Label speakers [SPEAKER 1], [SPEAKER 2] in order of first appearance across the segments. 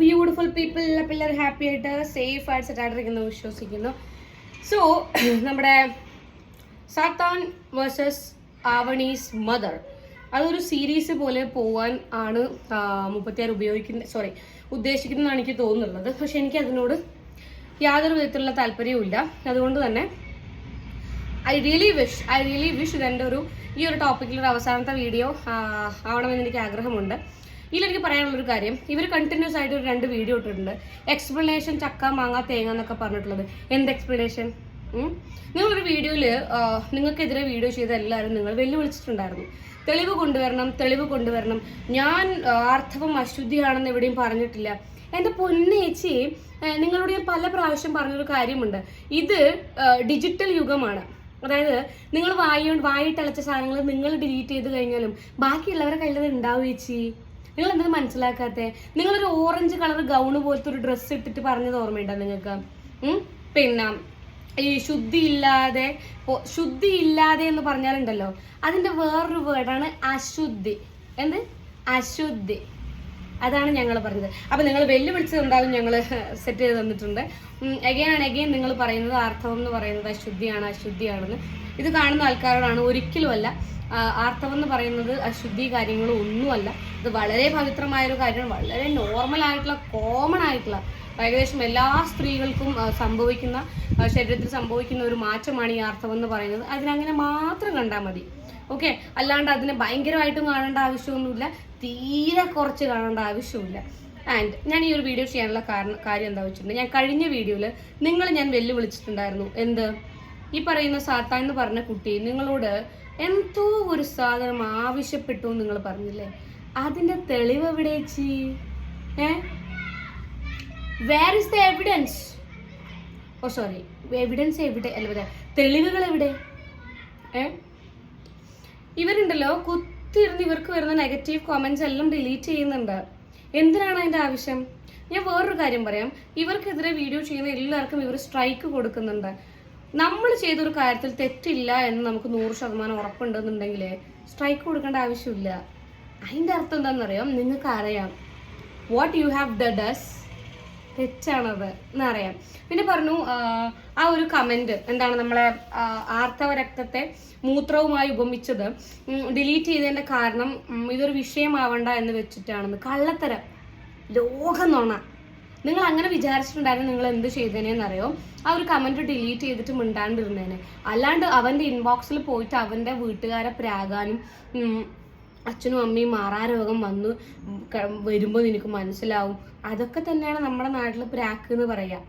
[SPEAKER 1] Beautiful people പിള്ളേർ happy ആയിട്ട് safe ആയിട്ട് സെറ്റ് ആയിട്ടിരിക്കുന്നു വിശ്വസിക്കുന്നു. സോ നമ്മുടെ സാത്താൻ വേഴ്സസ് ആവണീസ് മദർ അതൊരു സീരീസ് പോലെ പോവാൻ ആണ് മുപ്പത്തിയാറ് ഉപയോഗിക്കുന്ന സോറി ഉദ്ദേശിക്കുന്നതാണ് എനിക്ക് തോന്നുന്നുള്ളത് പക്ഷെ എനിക്ക് അതിനോട് യാതൊരു വിധത്തിലുള്ള താല്പര്യവും ഇല്ല. അതുകൊണ്ട് തന്നെ I really wish I really wish ഇതെന്റെ ഒരു ഈ ഒരു ടോപ്പിക്കിൽ ഒരു അവസാനത്തെ വീഡിയോ ആവണമെന്ന് എനിക്ക് ആഗ്രഹമുണ്ട്. ഇതിലെനിക്ക് പറയാനുള്ളൊരു കാര്യം ഇവർ കണ്ടിന്യൂസ് ആയിട്ട് ഒരു രണ്ട് വീഡിയോ ഇട്ടിട്ടുണ്ട്. എക്സ്പ്ലനേഷൻ ചക്ക മാങ്ങ തേങ്ങ എന്നൊക്കെ പറഞ്ഞിട്ടുള്ളത്. എന്ത് എക്സ്പ്ലനേഷൻ നിങ്ങളൊരു വീഡിയോയിൽ നിങ്ങൾക്കെതിരെ വീഡിയോ ചെയ്ത എല്ലാവരും നിങ്ങൾ വെല്ലുവിളിച്ചിട്ടുണ്ടായിരുന്നു. തെളിവ് കൊണ്ടുവരണം തെളിവ് കൊണ്ടുവരണം. ഞാൻ ആർത്തവം അശുദ്ധിയാണെന്ന് എവിടെയും പറഞ്ഞിട്ടില്ല. എന്റെ പൊന്നേച്ചി നിങ്ങളോട് ഞാൻ പല പ്രാവശ്യം പറഞ്ഞൊരു കാര്യമുണ്ട്. ഇത് ഡിജിറ്റൽ യുഗമാണ്. അതായത് നിങ്ങൾ വായി വായിട്ടളച്ച സാധനങ്ങൾ നിങ്ങൾ ഡിലീറ്റ് ചെയ്ത് കഴിഞ്ഞാലും ബാക്കിയുള്ളവരുടെ കയ്യിൽ ഉണ്ടാവും ചേച്ചി? നിങ്ങൾ എന്താ മനസ്സിലാക്കാത്തേ? നിങ്ങളൊരു ഓറഞ്ച് കളർ ഗൗൺ പോലത്തെ ഒരു ഡ്രസ്സ് ഇട്ടിട്ട് പറഞ്ഞത് ഓർമ്മയുണ്ടോ നിങ്ങൾക്ക്? പിന്നെ ഈ ശുദ്ധി ഇല്ലാതെ ശുദ്ധി ഇല്ലാതെ എന്ന് പറഞ്ഞാലുണ്ടല്ലോ അതിന്റെ വേറൊരു വേർഡാണ് അശുദ്ധി. എന്ത്? അശുദ്ധി. അതാണ് ഞങ്ങൾ പറഞ്ഞത്. അപ്പൊ നിങ്ങൾ വെല്ലുവിളിച്ചത് എന്തായാലും ഞങ്ങൾ സെറ്റ് ചെയ്ത് തന്നിട്ടുണ്ട്. എഗെയിൻ ആൻഡ് എഗെയിൻ നിങ്ങൾ പറയുന്നത് ആർത്തവം എന്ന് പറയുന്നത് അശുദ്ധിയാണ് അശുദ്ധിയാണെന്ന്. ഇത് കാണുന്ന ആൾക്കാരോടാണ് ഒരിക്കലുമല്ല ആർത്തവം എന്ന് പറയുന്നത് അശുദ്ധി കാര്യങ്ങളും ഒന്നുമല്ല. ഇത് വളരെ പവിത്രമായ ഒരു കാര്യമാണ്. വളരെ നോർമൽ ആയിട്ടുള്ള കോമൺ ആയിട്ടുള്ള ഏകദേശം എല്ലാ സ്ത്രീകൾക്കും സംഭവിക്കുന്ന ശരീരത്തിൽ സംഭവിക്കുന്ന ഒരു മാറ്റമാണ് ഈ ആർത്തവം എന്ന് പറയുന്നത്. അതിനങ്ങനെ മാത്രം കണ്ടാൽ മതി. ഓക്കെ അല്ലാണ്ട് അതിനെ ഭയങ്കരമായിട്ടും കാണേണ്ട ആവശ്യമൊന്നുമില്ല. തീരെ കുറച്ച് കാണേണ്ട ആവശ്യമില്ല ആൻഡ് ഞാൻ ഈ ഒരു വീഡിയോ ചെയ്യാനുള്ള കാരണം കാര്യം എന്താ വെച്ചിട്ടുണ്ടെങ്കിൽ ഞാൻ കഴിഞ്ഞ വീഡിയോയിൽ നിങ്ങൾ ഞാൻ വെല്ലുവിളിച്ചിട്ടുണ്ടായിരുന്നു. എന്ത്? ഈ പറയുന്ന സാത്താൻ എന്ന് പറഞ്ഞ കുട്ടി നിങ്ങളോട് എന്തോ ഒരു സാധനം ആവശ്യപ്പെട്ടു നിങ്ങൾ പറഞ്ഞില്ലേ? അതിന്റെ തെളിവ് എവിടെ ഏ? Where is the evidence oh sorry evidence എവിടെ? അല്ല. തെളിവുകൾ എവിടെ? ഏ? ഇവരുണ്ടല്ലോ കുത്തിയിരുന്ന് ഇവർക്ക് വരുന്ന നെഗറ്റീവ് കോമന്റ്സ് എല്ലാം ഡിലീറ്റ് ചെയ്യുന്നുണ്ട്. എന്തിനാണ് അതിന്റെ ആവശ്യം? ഞാൻ വേറൊരു കാര്യം പറയാം. ഇവർക്കെതിരെ വീഡിയോ ചെയ്യുന്ന എല്ലാവർക്കും ഇവർ സ്ട്രൈക്ക് കൊടുക്കുന്നുണ്ട്. നമ്മൾ ചെയ്തൊരു കാര്യത്തിൽ തെറ്റില്ല എന്ന് നമുക്ക് നൂറ് ശതമാനം ഉറപ്പുണ്ടെന്നുണ്ടെങ്കിൽ സ്ട്രൈക്ക് കൊടുക്കേണ്ട ആവശ്യമില്ല. അതിന്റെ അർത്ഥം എന്താണെന്നറിയാം? നിങ്ങൾക്ക് അറിയാം what you have the does തെറ്റാണത് എന്നറിയാം. പിന്നെ പറഞ്ഞു ആ, ഒരു കമന്റ് എന്താണ് നമ്മളെ ആർത്തവ രക്തത്തെ മൂത്രവുമായി ഉപമിച്ചത് ഡിലീറ്റ് ചെയ്തതിന്റെ കാരണം ഇതൊരു വിഷയമാവണ്ട എന്ന് വെച്ചിട്ടാണെന്ന്. കള്ളത്തരം. ലോകം നോണ. നിങ്ങൾ അങ്ങനെ വിചാരിച്ചിട്ടുണ്ടായിരുന്നു നിങ്ങൾ എന്ത് ചെയ്തേനെന്നറിയോ? ആ ഒരു കമന്റ് ഡിലീറ്റ് ചെയ്തിട്ട് മിണ്ടാണ്ടിരുന്നേനെ. അല്ലാണ്ട് അവന്റെ ഇൻബോക്സിൽ പോയിട്ട് അവന്റെ വീട്ടുകാരെ പ്രാകാനും അച്ഛനും അമ്മയും മാറാരോഗം വന്നു വരുമ്പോൾ നിനക്ക് മനസ്സിലാവും. അതൊക്കെ തന്നെയാണ് നമ്മുടെ നാട്ടിൽ പ്രാക്ക് എന്ന് പറയുക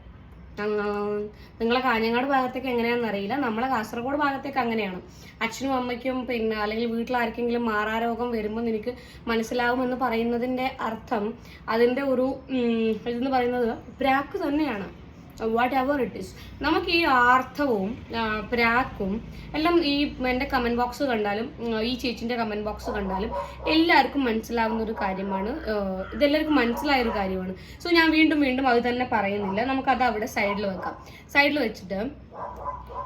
[SPEAKER 1] നിങ്ങളെ കാഞ്ഞങ്ങാട് ഭാഗത്തേക്ക് എങ്ങനെയാണെന്ന് അറിയില്ല. നമ്മളെ കാസർഗോഡ് ഭാഗത്തേക്ക് അങ്ങനെയാണ്. അച്ഛനും അമ്മയ്ക്കും പിന്നെ അല്ലെങ്കിൽ വീട്ടിലാർക്കെങ്കിലും മാറാ മാറാരോഗം വരുമ്പോൾ നിനക്ക് മനസ്സിലാവുമെന്ന് പറയുന്നതിന്റെ അർത്ഥം അതിന്റെ ഒരു ഇതെന്ന് പറയുന്നത് പ്രാക്ക് തന്നെയാണ്. വാട്ട് എവർ ഇറ്റ് ഇസ് നമുക്ക് ഈ ആർത്ഥവും പ്രാക്കും എല്ലാം ഈ എന്റെ കമന്റ് ബോക്സ് കണ്ടാലും ഈ ചേച്ചിന്റെ കമന്റ് ബോക്സ് കണ്ടാലും എല്ലാവർക്കും മനസ്സിലാവുന്ന ഒരു കാര്യമാണ്. ആ, ഇതെല്ലാവർക്കും മനസ്സിലായ ഒരു കാര്യമാണ്. സോ ഞാൻ വീണ്ടും വീണ്ടും അത് തന്നെ പറയുന്നില്ല. നമുക്കത് അവിടെ സൈഡിൽ വെക്കാം. സൈഡിൽ വെച്ചിട്ട്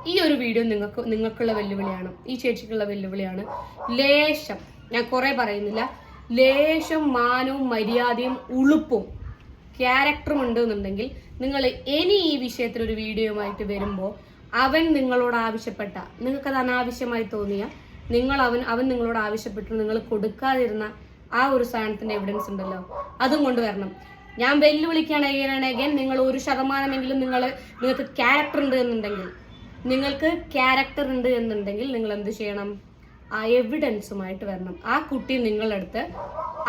[SPEAKER 1] ഈ ഒരു വീഡിയോ നിങ്ങൾക്ക് നിങ്ങൾക്കുള്ള വെല്ലുവിളിയാണ്. ഈ ചേച്ചിക്കുള്ള വെല്ലുവിളിയാണ്. ലേശം ഞാൻ കുറേ പറയുന്നില്ല. ലേശം മാനവും മര്യാദയും ഉളുപ്പും ക്യാരക്ടറും ഉണ്ട് എന്നുണ്ടെങ്കിൽ നിങ്ങൾ ഇനി ഈ വിഷയത്തിൽ ഒരു വീഡിയോയുമായിട്ട് വരുമ്പോൾ അവൻ നിങ്ങളോട് ആവശ്യപ്പെട്ട നിങ്ങൾക്കത് അനാവശ്യമായി തോന്നിയ നിങ്ങൾ അവൻ അവൻ നിങ്ങളോട് ആവശ്യപ്പെട്ടു നിങ്ങൾ കൊടുക്കാതിരുന്ന ആ ഒരു സാധനത്തിന്റെ എവിഡൻസ് ഉണ്ടല്ലോ. അതും കൊണ്ടുവരണം ഞാൻ വെല്ലുവിളിക്കുകയാണ് again നിങ്ങൾ ഒരു ശതമാനമെങ്കിലും നിങ്ങൾ നിങ്ങൾക്ക് ക്യാരക്ടർ ഉണ്ട് എന്നുണ്ടെങ്കിൽ നിങ്ങൾക്ക് ക്യാരക്ടർ ഉണ്ട് എന്നുണ്ടെങ്കിൽ നിങ്ങൾ എന്ത് ചെയ്യണം? ആ എവിഡൻസുമായിട്ട് വരണം. ആ കുട്ടി നിങ്ങളടുത്ത്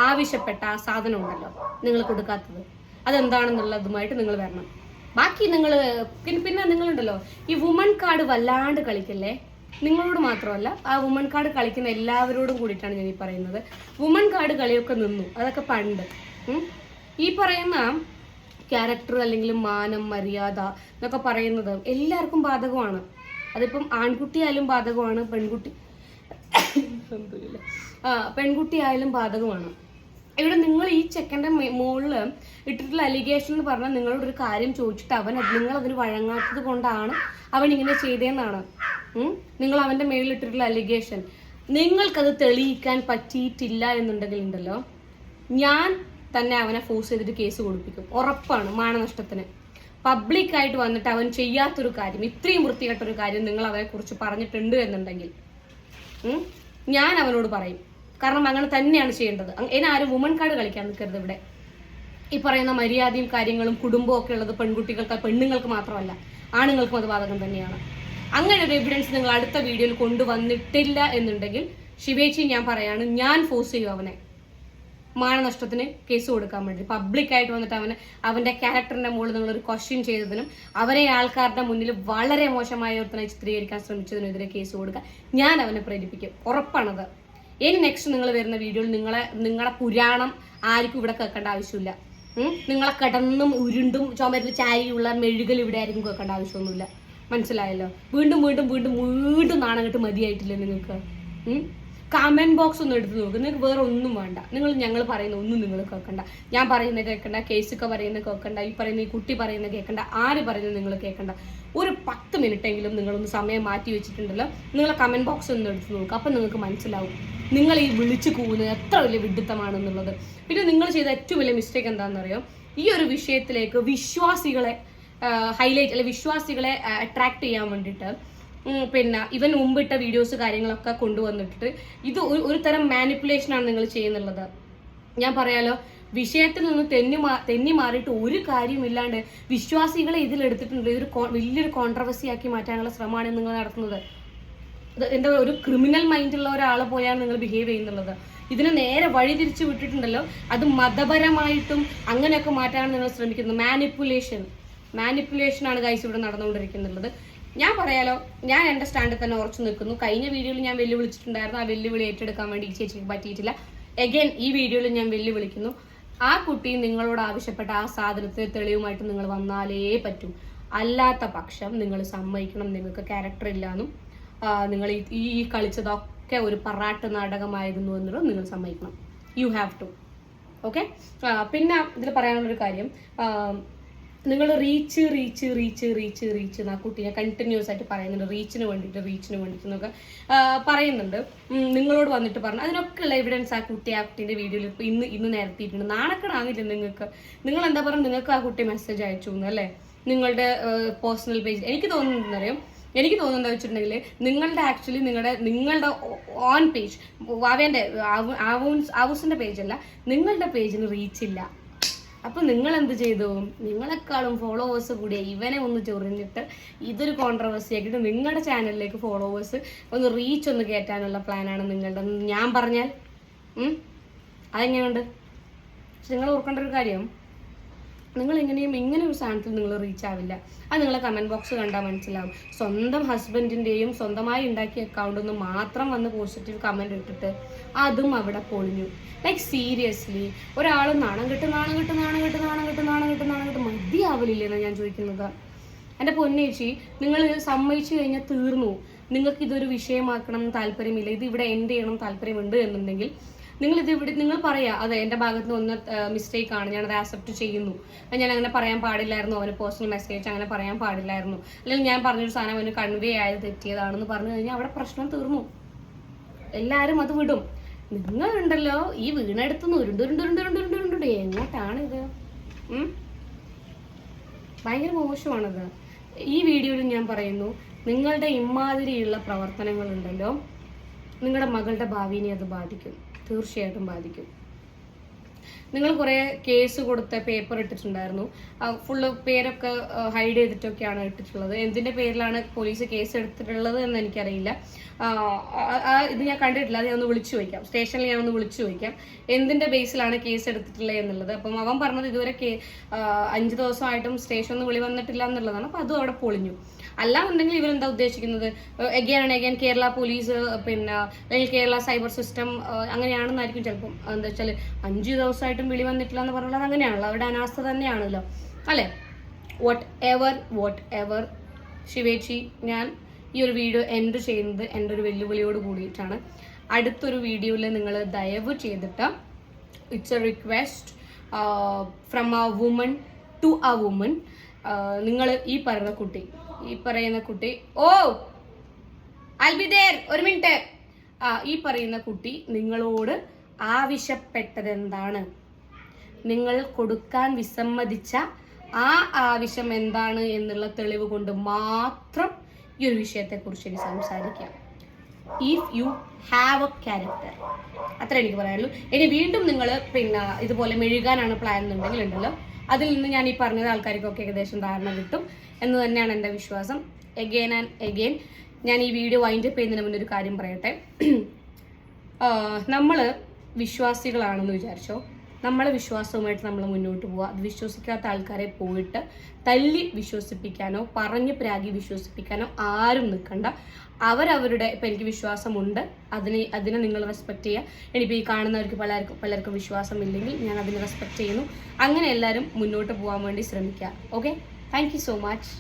[SPEAKER 1] ആവശ്യപ്പെട്ട ആ സാധനം ഉണ്ടല്ലോ നിങ്ങൾ കൊടുക്കാത്തത്. അതെന്താണെന്നുള്ളതുമായിട്ട് നിങ്ങൾ വരണം. ബാക്കി നിങ്ങൾ പിന്നെ പിന്നെ നിങ്ങളുണ്ടല്ലോ ഈ വുമൺ കാർഡ് വല്ലാണ്ട് കളിക്കല്ലേ? നിങ്ങളോട് മാത്രമല്ല ആ വുമൺ കാർഡ് കളിക്കുന്ന എല്ലാവരോടും കൂടിയിട്ടാണ് ഞാൻ ഈ പറയുന്നത്. വുമൺ കാർഡ് കളിയൊക്കെ നിന്നു അതൊക്കെ പണ്ട്. ഈ പറയുന്ന ക്യാരക്ടർ അല്ലെങ്കിൽ മാനം മര്യാദ എന്നൊക്കെ പറയുന്നത് എല്ലാവർക്കും ബാധകമാണ്. അതിപ്പം ആൺകുട്ടിയായാലും ബാധകമാണ് പെൺകുട്ടി. ആ പെൺകുട്ടി ആയാലും ബാധകമാണ്. ഇവിടെ നിങ്ങൾ ഈ ചെക്കന്റെ മുകളിൽ ഇട്ടിട്ടുള്ള അലിഗേഷൻ എന്ന് പറഞ്ഞാൽ നിങ്ങളോട് ഒരു കാര്യം ചോദിച്ചിട്ട് അവൻ നിങ്ങൾ അതിന് വഴങ്ങാത്തത് കൊണ്ടാണ് അവൻ ഇങ്ങനെ ചെയ്തതെന്നാണ്. നിങ്ങൾ അവന്റെ മേളിൽ ഇട്ടിട്ടുള്ള അലിഗേഷൻ നിങ്ങൾക്കത് തെളിയിക്കാൻ പറ്റിയിട്ടില്ല എന്നുണ്ടെങ്കിൽ ഉണ്ടല്ലോ ഞാൻ തന്നെ അവനെ ഫോഴ്സ് ചെയ്തിട്ട് കേസ് കൊടുപ്പിക്കും. ഉറപ്പാണ് മാനനഷ്ടത്തിന്. പബ്ലിക്കായിട്ട് വന്നിട്ട് അവൻ ചെയ്യാത്തൊരു കാര്യം ഇത്രയും വൃത്തികെട്ടൊരു കാര്യം നിങ്ങൾ അവനെ കുറിച്ച് പറഞ്ഞിട്ടുണ്ട് എന്നുണ്ടെങ്കിൽ ഞാൻ അവനോട് പറയും. കാരണം അങ്ങനെ തന്നെയാണ് ചെയ്യേണ്ടത്. ഇനി ആരും വുമൺ കാർഡ് കളിക്കാൻ നിൽക്കരുത് ഇവിടെ. ഈ പറയുന്ന മര്യാദയും കാര്യങ്ങളും കുടുംബവും ഒക്കെ ഉള്ളത് പെൺകുട്ടികൾക്ക് പെണ്ണുങ്ങൾക്ക് മാത്രമല്ല. ആണുങ്ങൾക്കും അത് ബാധകം തന്നെയാണ്. അങ്ങനെ ഒരു എവിഡൻസ് നിങ്ങൾ അടുത്ത വീഡിയോയിൽ കൊണ്ടുവന്നിട്ടില്ല എന്നുണ്ടെങ്കിൽ ശിവേച്ചി ഞാൻ പറയാണ് ഞാൻ ഫോഴ്സ് ചെയ്യും അവനെ. മാനനഷ്ടത്തിന് കേസ് കൊടുക്കാൻ വേണ്ടി. പബ്ലിക്കായിട്ട് വന്നിട്ട് അവന് അവന്റെ ക്യാരക്ടറിന്റെ മുകളിൽ നിങ്ങൾ ഒരു ക്വസ്റ്റ്യൻ ചെയ്തതിനും അവരെ ആൾക്കാരുടെ മുന്നിൽ വളരെ മോശമായ ഒരുത്തനായി ചിത്രീകരിക്കാൻ ശ്രമിച്ചതിനും എതിരെ കേസ് കൊടുക്കുക ഞാൻ അവനെ പ്രേരിപ്പിക്കും. ഉറപ്പാണത്. ഇനി നെക്സ്റ്റ് നിങ്ങൾ വരുന്ന വീഡിയോയിൽ നിങ്ങളെ നിങ്ങളുടെ പുരാണം ആർക്കും ഇവിടെ കേൾക്കേണ്ട ആവശ്യമില്ല. നിങ്ങളെ കിടന്നും ഉരുണ്ടും ചുമരിൽ ചാരിയുള്ള മെഴുകൽ ഇവിടെ ആയിരിക്കും കേൾക്കേണ്ട ആവശ്യമൊന്നുമില്ല. മനസ്സിലായല്ലോ? വീണ്ടും വീണ്ടും വീണ്ടും വീണ്ടും നാണം കെട്ട് മതിയായിട്ടില്ല നിങ്ങൾക്ക്? കമന്റ് ബോക്സ് ഒന്നും എടുത്ത് നോക്ക്. നിങ്ങൾക്ക് വേറെ ഒന്നും വേണ്ട. നിങ്ങൾ ഞങ്ങൾ പറയുന്ന ഒന്നും നിങ്ങൾ കേൾക്കണ്ട. ഞാൻ പറയുന്നത് കേൾക്കണ്ട കേസൊക്കെ പറയുന്നത് കേൾക്കണ്ട ഈ പറയുന്ന ഈ കുട്ടി പറയുന്നത് കേൾക്കണ്ട ആര് പറയുന്നത് നിങ്ങൾ കേൾക്കണ്ട. ഒരു പത്ത് മിനിറ്റ് എങ്കിലും നിങ്ങളൊന്ന് സമയം മാറ്റി വെച്ചിട്ടുണ്ടല്ലോ. നിങ്ങളെ കമന്റ് ബോക്സ് ഒന്ന് എടുത്ത് നോക്കുക അപ്പം നിങ്ങൾക്ക് മനസ്സിലാവും. നിങ്ങൾ ഈ വിളിച്ചു കൂവുന്നത് എത്ര വലിയ വിഡിത്തമാണെന്നുള്ളത്. പിന്നെ നിങ്ങൾ ചെയ്ത ഏറ്റവും വലിയ മിസ്റ്റേക്ക് എന്താണെന്നറിയോ? ഈ ഒരു വിഷയത്തിലേക്ക് വിശ്വാസികളെ ഹൈലൈറ്റ് അല്ലെ വിശ്വാസികളെ അട്രാക്ട് ചെയ്യാൻ വേണ്ടിയിട്ട് പിന്നെ ഇവൻ മുമ്പിട്ട വീഡിയോസ് കാര്യങ്ങളൊക്കെ കൊണ്ടുവന്നിട്ട് ഇത് ഒരു ഒരു തരം മാനിപ്പുലേഷൻ ആണ് നിങ്ങൾ ചെയ്യുന്നുള്ളത്. ഞാൻ പറയാലോ വിഷയത്തിൽ നിന്ന് തെന്നി മാ തെന്നി മാറിയിട്ട് ഒരു കാര്യമില്ലാണ്ട് വിശ്വാസികളെ ഇതിലെടുത്തിട്ടുണ്ട്. ഇതൊരു വലിയൊരു കോൺട്രവേഴ്സി ആക്കി മാറ്റാനുള്ള ശ്രമമാണ് നിങ്ങൾ നടത്തുന്നത്. എന്താ ഒരു ക്രിമിനൽ മൈൻഡ് ഉള്ള ഒരാളെ പോയാണ് നിങ്ങൾ ബിഹേവ് ചെയ്യുന്നുള്ളത്. ഇതിനെ നേരെ വഴി തിരിച്ചു വിട്ടിട്ടുണ്ടല്ലോ. അത് മതപരമായിട്ടും അങ്ങനെയൊക്കെ മാറ്റാനാണ് നിങ്ങൾ ശ്രമിക്കുന്നത്. മാനിപ്പുലേഷൻ മാനിപ്പുലേഷൻ ആണ് ഗൈസ് ഇവിടെ നടന്നുകൊണ്ടിരിക്കുന്നുള്ളത്. ഞാൻ പറയാലോ ഞാൻ എന്റെ സ്റ്റാൻഡിൽ തന്നെ ഉറച്ചു നിൽക്കുന്നു. കഴിഞ്ഞ വീഡിയോയിൽ ഞാൻ വെല്ലുവിളിച്ചിട്ടുണ്ടായിരുന്നു. ആ വെല്ലുവിളി ഏറ്റെടുക്കാൻ വേണ്ടി ചേച്ചിക്ക് പറ്റിയിട്ടില്ല. എഗൈൻ ഈ വീഡിയോയിൽ ഞാൻ വെല്ലുവിളിക്കുന്നു. ആ കുട്ടി നിങ്ങളോട് ആവശ്യപ്പെട്ട ആ സാധനത്തിന് തെളിവുമായിട്ട് നിങ്ങൾ വന്നാലേ പറ്റൂ. അല്ലാത്ത പക്ഷം നിങ്ങൾ സമ്മതിക്കണം. നിങ്ങൾക്ക് ക്യാരക്ടർ ഇല്ലാന്നും നിങ്ങൾ ഈ ഈ- കളിച്ചതൊക്കെ ഒരു പറാട്ട് നാടകമായിരുന്നു എന്നുള്ളത് നിങ്ങൾ സമ്മതിക്കണം. യു ഹാവ് ടു ഓക്കെ പിന്നെ ഇതിൽ പറയാനുള്ളൊരു കാര്യം നിങ്ങൾ reach reach reach reach reach ആ കുട്ടിയെ കണ്ടിന്യൂസ് ആയിട്ട് പറയുന്നുണ്ട്. റീച്ചിന് വേണ്ടിയിട്ട് റീച്ചിന് വേണ്ടിയിട്ട് എന്നൊക്കെ പറയുന്നുണ്ട്. നിങ്ങളോട് വന്നിട്ട് പറഞ്ഞു. അതിനൊക്കെ ഉള്ള എവിഡൻസ് ആ കുട്ടി ആ കുട്ടീന്റെ വീഡിയോയിൽ ഇപ്പോൾ ഇന്ന് ഇന്ന് നിരത്തിയിട്ടുണ്ട്. നാണക്കണാകില്ല നിങ്ങൾക്ക്? നിങ്ങൾ എന്താ പറയുക നിങ്ങൾക്ക് ആ കുട്ടി മെസ്സേജ് അയച്ചു അല്ലേ? നിങ്ങളുടെ പേഴ്സണൽ പേജ് എനിക്ക് തോന്നുന്നറിയാം എനിക്ക് തോന്നുന്നത് വെച്ചിട്ടുണ്ടെങ്കിൽ നിങ്ങളുടെ ആക്ച്വലി നിങ്ങളുടെ നിങ്ങളുടെ ഓൺ പേജ് വാവേന്റെ ആവൂസിന്റെ പേജല്ല നിങ്ങളുടെ പേജിന് റീച്ച് ഇല്ല. അപ്പൊ നിങ്ങൾ എന്ത് ചെയ്തു? നിങ്ങളെക്കാളും ഫോളോവേഴ്സ് കൂടിയ ഇവനെ ഒന്ന് ചൊറിഞ്ഞിട്ട് ഇതൊരു കോൺട്രവേഴ്സി ആക്കിയിട്ട് നിങ്ങളുടെ ചാനലിലേക്ക് ഫോളോവേഴ്സ് ഒന്ന് റീച്ച് ഒന്ന് കയറ്റാനുള്ള പ്ലാനാണ് നിങ്ങളുടെ. ഞാൻ പറഞ്ഞാൽ? അതെങ്ങനെയുണ്ട്? പക്ഷെ നിങ്ങൾ ഓർക്കേണ്ട ഒരു കാര്യം നിങ്ങൾ എങ്ങനെയും ഇങ്ങനെ ഒരു സാധനത്തിൽ നിങ്ങൾ റീച്ച് ആവില്ല. അത് നിങ്ങളെ കമന്റ് ബോക്സ് കണ്ടാൽ മനസ്സിലാവും. സ്വന്തം ഹസ്ബൻഡിന്റെയും സ്വന്തമായി ഉണ്ടാക്കിയ അക്കൗണ്ടിൽ നിന്ന് മാത്രം വന്ന് പോസിറ്റീവ് കമന്റ് ഇട്ടിട്ട് അതും അവിടെ പൊളിഞ്ഞു. ലൈക്ക് സീരിയസ്ലി ഒരാൾ നാണം കെട്ട് നാണം കെട്ട് നാണം കെട്ട് നാണം കെട്ട് നാണം കെട്ട് നാണം കെട്ട് മതിയാവില്ലേ എന്നാണ് ഞാൻ ചോദിക്കുന്നത്. എന്റെ പൊന്നേച്ചി നിങ്ങൾ സമ്മതിച്ചു കഴിഞ്ഞാൽ തീർന്നു. നിങ്ങൾക്ക് ഇതൊരു വിഷയമാക്കണം താല്പര്യമില്ല. ഇത് ഇവിടെ എൻഡ് ചെയ്യണം താല്പര്യമുണ്ട് എന്നുണ്ടെങ്കിൽ നിങ്ങൾ ഇത് ഇവിടെ നിങ്ങൾ പറയാ അതെ എന്റെ ഭാഗത്ത് നിന്ന് ഒന്ന് മിസ്റ്റേക്ക് ആണ് ഞാനത് ആക്സെപ്റ്റ് ചെയ്യുന്നു. ഞാൻ അങ്ങനെ പറയാൻ പാടില്ലായിരുന്നു അവന് പേഴ്സണൽ മെസ്സേജ് അങ്ങനെ പറയാൻ പാടില്ലായിരുന്നു. അല്ലെങ്കിൽ ഞാൻ പറഞ്ഞൊരു സാധനം അവന് കൺവേ ആയത് തെറ്റിയതാണെന്ന് പറഞ്ഞു കഴിഞ്ഞാൽ അവിടെ പ്രശ്നം തീർന്നു. എല്ലാവരും അത് വിടും. നിങ്ങളുണ്ടല്ലോ ഈ വീണെടുത്തുനിന്ന് ഉരുണ്ടുരുണ്ടുരുണ്ടുരുണ്ടുരുണ്ടുണ്ട് എങ്ങോട്ടാണ് ഇത് ഭയങ്കര മോശമാണത്. ഈ വീഡിയോയിൽ ഞാൻ പറയുന്നു നിങ്ങളുടെ ഇമാതിരിയുള്ള പ്രവർത്തനങ്ങളുണ്ടല്ലോ നിങ്ങളുടെ മകളുടെ ഭാവിനെ അത് ബാധിക്കും. തീർച്ചയായിട്ടും ബാധിക്കും. നിങ്ങൾ കുറേ കേസ് കൊടുത്ത പേപ്പർ ഇട്ടിട്ടുണ്ടായിരുന്നു. ഫുള്ള് പേരൊക്കെ ഹൈഡ് ചെയ്തിട്ടൊക്കെയാണ് ഇട്ടിട്ടുള്ളത്. എന്തിന്റെ പേരിലാണ് പോലീസ് കേസ് എടുത്തിട്ടുള്ളത് എന്ന് എനിക്കറിയില്ല. ഇത് ഞാൻ കണ്ടിട്ടില്ല. അത് ഞാൻ ഒന്ന് വിളിച്ചു ചോദിക്കാം. സ്റ്റേഷനിൽ ഞാൻ ഒന്ന് വിളിച്ചു ചോദിക്കാം. എന്തിന്റെ ബേസിലാണ് കേസ് എടുത്തിട്ടുള്ളത് എന്നുള്ളത്. അപ്പം അവൻ പറഞ്ഞത് ഇതുവരെ കേ അഞ്ച് ദിവസമായിട്ടും സ്റ്റേഷനിൽ നിന്ന് വിളി വന്നിട്ടില്ല എന്നുള്ളതാണ്. അപ്പം അതും അവിടെ പൊളിഞ്ഞു. അല്ലാന്നുണ്ടെങ്കിൽ ഇവരെന്താ ഉദ്ദേശിക്കുന്നത്? Again and again Kerala police പിന്നെ അല്ലെങ്കിൽ കേരള സൈബർ സിസ്റ്റം അങ്ങനെയാണെന്നായിരിക്കും ചിലപ്പം എന്താ വെച്ചാൽ അഞ്ച് ദിവസമായിട്ടും വിളി വന്നിട്ടില്ല എന്ന് പറഞ്ഞാൽ അങ്ങനെയാണല്ലോ. അവരുടെ അനാസ്ഥ തന്നെയാണല്ലോ. അല്ലേ? വാട്ട് എവർ വാട്ട് എവർ ശിവേച്ചി ഞാൻ ഈ ഒരു വീഡിയോ എൻഡ് ചെയ്യുന്നത് എന്റെ ഒരു വെല്ലുവിളിയോട് കൂടിയിട്ടാണ്. അടുത്തൊരു വീഡിയോയിൽ നിങ്ങൾ ദയവ് ചെയ്തിട്ട് it's a request from a woman to a woman നിങ്ങൾ ഈ പറയുന്ന കുട്ടി ഈ പറയുന്ന കുട്ടി ഓ ഐ ബി ദേർ ഒരു മിനിറ്റ്. ഈ പറയുന്ന കുട്ടി നിങ്ങളോട് ആവശ്യപ്പെട്ടത് എന്താണ് നിങ്ങൾ കൊടുക്കാൻ വിസമ്മതിച്ച ആ ആവശ്യം എന്താണ് എന്നുള്ള തെളിവ് കൊണ്ട് മാത്രം ഈ ഒരു വിഷയത്തെക്കുറിച്ച് എനിക്ക് സംസാരിക്കാം. If you have a character അത്ര എനിക്ക് പറയാനുള്ളൂ. ഇനി വീണ്ടും നിങ്ങൾ പിന്നെ ഇതുപോലെ മെഴുകാനാണ് പ്ലാൻ എന്നുണ്ടെങ്കിൽ ഉണ്ടല്ലോ. അതിൽ നിന്ന് ഞാൻ ഈ പറഞ്ഞത് ആൾക്കാർക്കൊക്കെ ഏകദേശം ധാരണ കിട്ടും എന്ന് തന്നെയാണ് എന്റെ വിശ്വാസം. എഗെയിൻ ആൻഡ് എഗെയിൻ ഞാൻ ഈ വീഡിയോ വൈൻഡ് അപ്പ് ചെയ്യുന്നതിന് മുന്നേ ഒരു കാര്യം പറയട്ടെ. നമ്മൾ വിശ്വാസികളാണെന്ന് വിചാരിച്ചോ? നമ്മളെ വിശ്വാസവുമായിട്ട് നമ്മൾ മുന്നോട്ട് പോവുക അത് വിശ്വസിക്കാത്ത ആൾക്കാരെ പോയിട്ട് തല്ലി വിശ്വസിപ്പിക്കാനോ പറഞ്ഞ് പ്രാഗി വിശ്വസിപ്പിക്കാനോ ആരും നിൽക്കണ്ട അവരവരുടെ ഇപ്പം എനിക്ക് വിശ്വാസമുണ്ട്. അതിനെ അതിനെ നിങ്ങൾ റെസ്പെക്ട് ചെയ്യുക ഇനിയിപ്പോൾ ഈ കാണുന്നവർക്ക് പലർക്കും പലർക്കും വിശ്വാസമില്ലെങ്കിൽ ഞാൻ അതിനെ റെസ്പെക്ട് ചെയ്യുന്നു. അങ്ങനെ എല്ലാവരും മുന്നോട്ട് പോകാൻ വേണ്ടി ശ്രമിക്കുക ഓക്കെ താങ്ക് സോ മച്ച്